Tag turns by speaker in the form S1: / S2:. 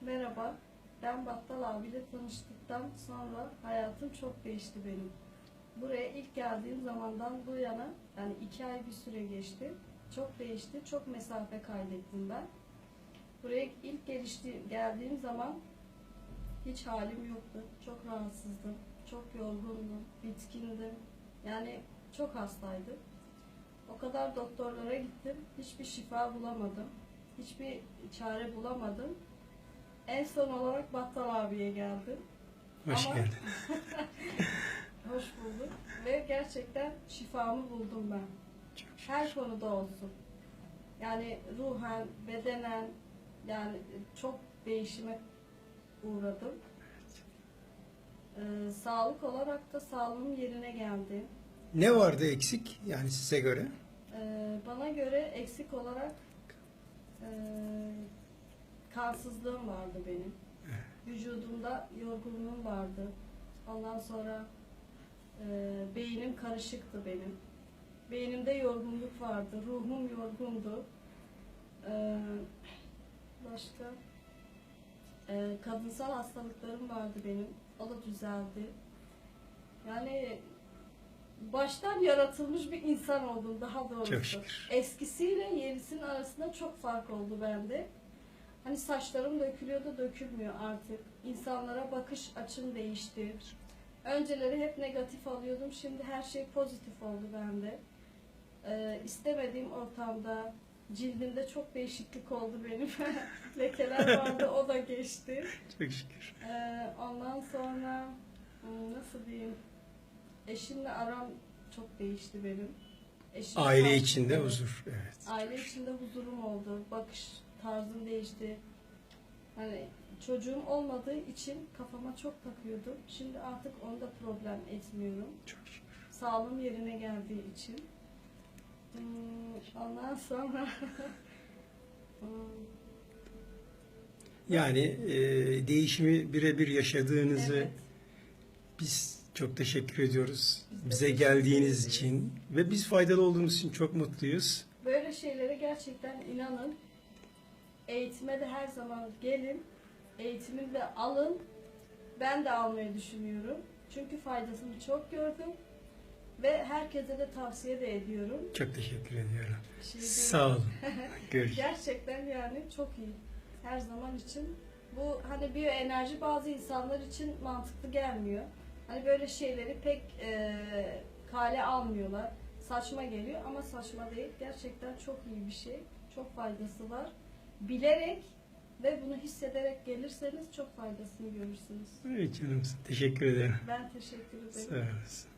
S1: Merhaba, ben Battal abiyle tanıştıktan sonra hayatım çok değişti benim. Buraya ilk geldiğim zamandan bu yana, yani iki ay bir süre geçti. Çok değişti, çok mesafe kaydettim ben. Buraya ilk gelişti, geldiğim zaman hiç halim yoktu. Çok rahatsızdım, çok yorgundum, bitkindim. Yani çok hastaydım. O kadar doktorlara gittim, hiçbir şifa bulamadım. Hiçbir çare bulamadım. En son olarak Battal abiye geldim.
S2: Hoş
S1: Ama-
S2: geldin.
S1: Hoş bulduk. Ve gerçekten şifamı buldum ben. Her konuda olsun. Yani ruhen, bedenen, yani çok değişime uğradım. Ee, sağlık olarak da sağlığım yerine geldi.
S2: Ne vardı eksik yani size göre?
S1: Ee, bana göre eksik olarak kansızlığım vardı benim. Vücudumda yorgunluğum vardı. Ondan sonra e, beynim karışıktı benim. Beynimde yorgunluk vardı. Ruhum yorgundu. Ee, başka e, kadınsal hastalıklarım vardı benim. O da düzeldi. Yani baştan yaratılmış bir insan oldum daha doğrusu.
S2: Çok şükür.
S1: Eskisiyle yenisinin arasında çok fark oldu bende. Hani saçlarım dökülüyordu, dökülmüyor artık. İnsanlara bakış açım değişti. Önceleri hep negatif alıyordum, şimdi her şey pozitif oldu bende. Ee, istemediğim ortamda, cildimde çok değişiklik oldu benim. Lekeler vardı, o da geçti.
S2: Çok şükür.
S1: Ee, ondan sonra hmm, nasıl diyeyim? Eşimle aram çok değişti benim. Eşim
S2: Aile içinde huzur. Evet.
S1: Aile içinde huzurum oldu. Bakış tarzım değişti. Hani çocuğum olmadığı için kafama çok takıyordum. Şimdi artık onda problem etmiyorum.
S2: Çok şükür.
S1: Sağlığım yerine geldiği için. Hmm, ondan sonra hmm,
S2: Yani e, değişimi birebir yaşadığınızı
S1: evet.
S2: biz çok teşekkür ediyoruz.
S1: Biz
S2: Bize
S1: teşekkür
S2: geldiğiniz
S1: ederiz.
S2: için ve biz faydalı olduğumuz için çok mutluyuz.
S1: Böyle şeylere gerçekten inanın. Eğitime de her zaman gelin. Eğitimini de alın. Ben de almayı düşünüyorum. Çünkü faydasını çok gördüm. Ve herkese de tavsiye de ediyorum.
S2: Çok teşekkür ediyorum.
S1: Şey.
S2: Sağ olun. Görüşürüz.
S1: Gerçekten yani çok iyi. Her zaman için. Bu hani biyoenerji bazı insanlar için mantıklı gelmiyor. Hani böyle şeyleri pek e, kale almıyorlar. Saçma geliyor ama saçma değil. Gerçekten çok iyi bir şey. Çok faydası var. Bilerek ve bunu hissederek gelirseniz çok faydasını görürsünüz.
S2: Evet canım. Teşekkür ederim.
S1: Ben teşekkür ederim.
S2: Sağ olasın.